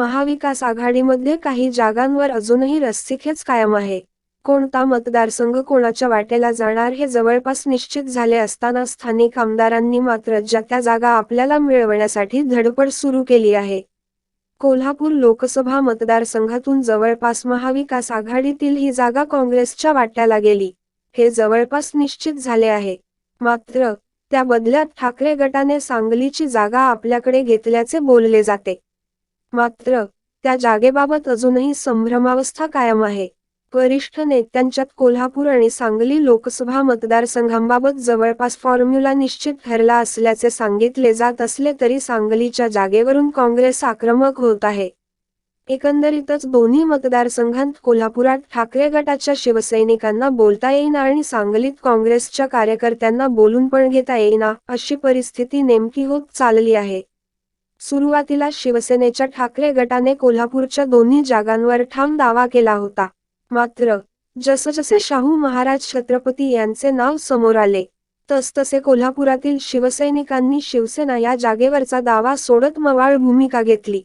महाविकास आघाडीमध्ये काही जागांवर अजूनही रस्सीखेच कायम आहे. कोणता मतदारसंघ कोणाच्या वाटेला जाणार हे जवळपास निश्चित झाले असताना स्थानिक आमदारांनी मात्र ज्या त्या जागा आपल्याला मिळवण्यासाठी धडपड सुरू केली आहे. कोल्हापूर लोकसभा मतदारसंघातून जवळपास महाविकास आघाडीतील ही जागा काँग्रेसच्या वाट्याला गेली. हे जवळपास निश्चित झाले आहे. मात्र त्या बदल्यात ठाकरे गटाने सांगलीची जागा आपल्याकडे घेतल्याचे बोलले जाते. मात्र त्या जागेबाबत अजूनही संभ्रमावस्था कायम आहे. वरिष्ठ नेत्यांच्यात कोल्हापूर आणि सांगली लोकसभा मतदारसंघांबाबत जवळपास फॉर्म्युला निश्चित ठरला असल्याचे सांगितले जात असले तरी सांगलीच्या जागेवरून काँग्रेस आक्रमक होत आहे. एकंदरीतच दोन्ही मतदारसंघात कोल्हापुरात ठाकरे गटाच्या शिवसैनिकांना बोलता येईना आणि सांगलीत काँग्रेसच्या कार्यकर्त्यांना बोलून पण घेता येईना अशी परिस्थिती नेमकी होत चालली आहे. सुरुवातीला शिवसेनेच्या ठाकरे गटाने कोल्हापूरच्या दोन्ही जागांवर ठाम दावा केला होता. मात्र जसजसे शाहू महाराज छत्रपती यांचे नाव समोर आले तसतसे कोल्हापुरातील शिवसैनिकांनी शिवसेना या जागेवरचा दावा सोडत मवाळ भूमिका घेतली.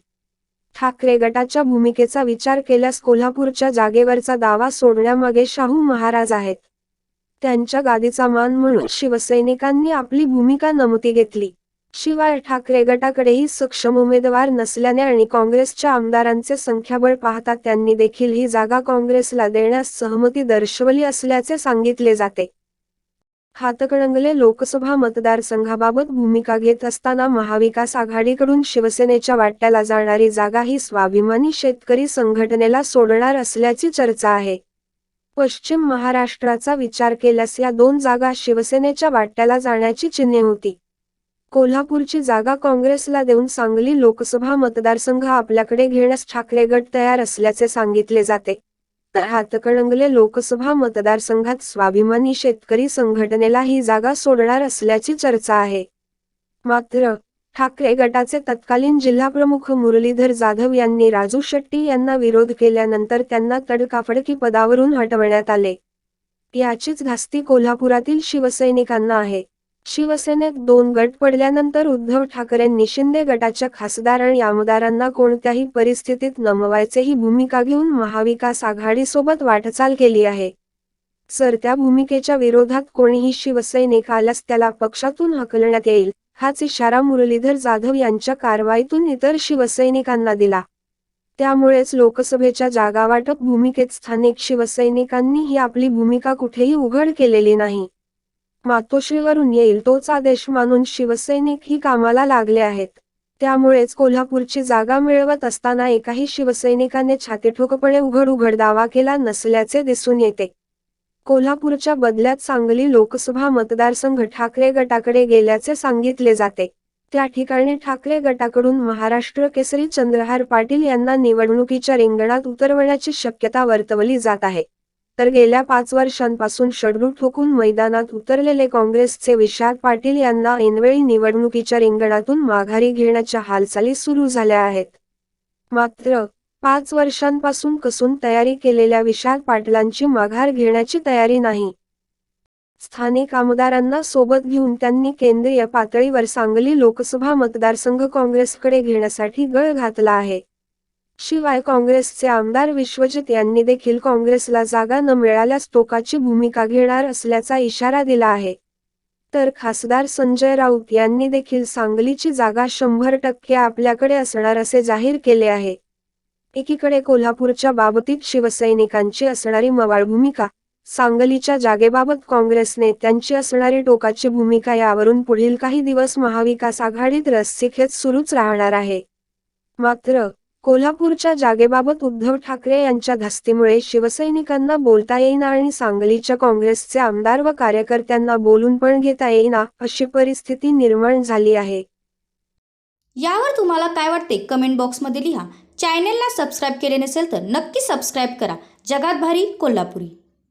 ठाकरे गटाच्या भूमिकेचा विचार केल्यास कोल्हापूरच्या जागेवरचा दावा सोडण्यामागे शाहू महाराज आहेत. त्यांच्या गादीचा मान म्हणून शिवसैनिकांनी आपली भूमिका नमती घेतली. शिवाय ठाकरे गटाकडेही सक्षम उमेदवार नसल्याने आणि काँग्रेसच्या आमदारांचे संख्याबळ पाहता त्यांनी देखील ही जागा काँग्रेसला देण्यास सहमती दर्शवली असल्याचे सांगितले जाते. हातकणंगले लोकसभा मतदारसंघाबाबत भूमिका घेत असताना महाविकास आघाडीकडून शिवसेनेच्या वाट्याला जाणारी जागा ही स्वाभिमानी शेतकरी संघटनेला सोडणार असल्याची चर्चा आहे. पश्चिम महाराष्ट्राचा विचार केल्यास या दोन जागा शिवसेनेच्या वाट्याला जाण्याची चिन्हे होती. कोल्हापूरची जागा काँग्रेसला देऊन सांगली लोकसभा मतदारसंघ आपल्याकडे घेण्यास ठाकरे गट तयार असल्याचे सांगितले जाते. तर हातकणंगले लोकसभा मतदारसंघात स्वाभिमानी शेतकरी संघटनेला ही जागा सोडणार असल्याची चर्चा आहे. मात्र ठाकरे गटाचे तत्कालीन जिल्हाप्रमुख मुरलीधर जाधव यांनी राजू शेट्टी यांना विरोध केल्यानंतर त्यांना तडकाफडकी पदावरून हटवण्यात आले. याचीच घास्ती कोल्हापुरातील शिवसैनिकांना आहे. शिवसेनेत दोन गट पडल्यानंतर उद्धव ठाकरेंनी शिंदे गटाच्या खासदार आणि आमदारांना कोणत्याही परिस्थितीत नमवायचे ही भूमिका घेऊन महाविकास आघाडीसोबत वाटचाल केली आहे. सर त्या भूमिकेच्या विरोधात कोणीही शिवसैनिक आल्यास त्याला पक्षातून हकलण्यात येईल हाच इशारा मुरलीधर जाधव यांच्या कारवाईतून इतर शिवसैनिकांना दिला. त्यामुळेच लोकसभेच्या जागावाटप भूमिकेत स्थानिक शिवसैनिकांनी ही आपली भूमिका कुठेही उघड केलेली नाही. मातोश्रीवरून येईल तोच आदेश मानून शिवसैनिक ही कामाला लागले आहेत. त्यामुळेच कोल्हापूरची जागा मिळवत असताना एकाही शिवसैनिकाने छातीठोकपणे उघड उघड दावा केला नसल्याचे दिसून येते. कोल्हापूरच्या बदल्यात सांगली लोकसभा मतदारसंघ ठाकरे गटाकडे गेल्याचे सांगितले जाते. त्या ठिकाणी ठाकरे गटाकडून महाराष्ट्र केसरी चंद्रहार पाटील यांना निवडणुकीच्या रिंगणात उतरवण्याची शक्यता वर्तवली जात आहे. तर गेल्या पाच वर्षांपासून शडरू ठोकून मैदानात उतरलेले काँग्रेसचे विशाल पाटील यांना ऐनवेळी निवडणुकीच्या रिंगणातून माघारी घेण्याच्या हालचाली सुरू झाल्या आहेत. मात्र पाच वर्षांपासून कसून तयारी केलेल्या विशाल पाटलांची माघार घेण्याची तयारी नाही. स्थानिक आमदारांना सोबत घेऊन त्यांनी केंद्रीय पातळीवर सांगली लोकसभा मतदारसंघ काँग्रेसकडे घेण्यासाठी गळ घातला आहे. शिवाय काँग्रेसचे आमदार विश्वजित यांनी देखील काँग्रेसला जागा न मिळाल्यास टोकाची भूमिका घेणार असल्याचा इशारा दिला आहे. तर खासदार संजय राऊत यांनी देखील सांगलीची जागा शंभर टक्के आपल्याकडे असणार असे जाहीर केले आहे. एकीकडे कोल्हापूरच्या बाबतीत शिवसैनिकांची असणारी मवाळ भूमिका सांगलीच्या जागेबाबत काँग्रेस नेत्यांची असणारी टोकाची भूमिका यावरून पुढील काही दिवस महाविकास आघाडीत रस्सीखेच सुरूच राहणार आहे. मात्र कोल्हापूरच्या जागेबाबत उद्धव ठाकरे यांच्या धस्तीमुळे शिवसैनिकांना बोलता येईना आणि सांगलीच्या काँग्रेसचे आमदार व कार्यकर्त्यांना बोलून पण घेता येईना अशी परिस्थिती निर्माण झाली आहे. यावर तुम्हाला काय वाटते? कमेंट बॉक्समध्ये लिहा. चॅनेलला सबस्क्राईब केले नसेल तर नक्की सबस्क्राईब करा. जगात भारी कोल्हापुरी.